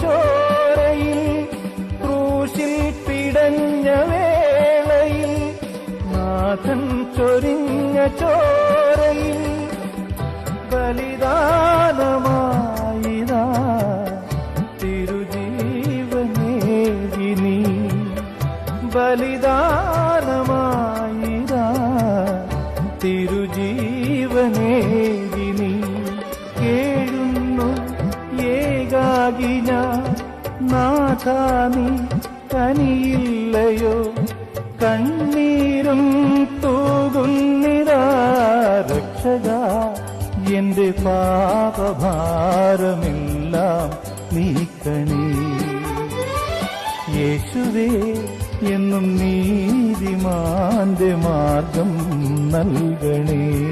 ചോരയിൽ ക്രൂശിൽ പിടഞ്ഞ വേളയിൽ നാഥൻ ചൊരിഞ്ഞ ചോരയിൽ ബലിദാനമായിതാ തിരുജീവനേകിനി. ബലിദാനമായിതാ തിരുജീവനേകിനി. നാഥാനി കനിയില്ലയോ? കണ്ണീരും തൂകുന്നിരാ രക്ഷക. എന്റെ പാപഭാരമെല്ലാം നീക്കണേ. യേശുവേ എന്നും നീതിമാന്റെ മാർഗം നൽകണേ.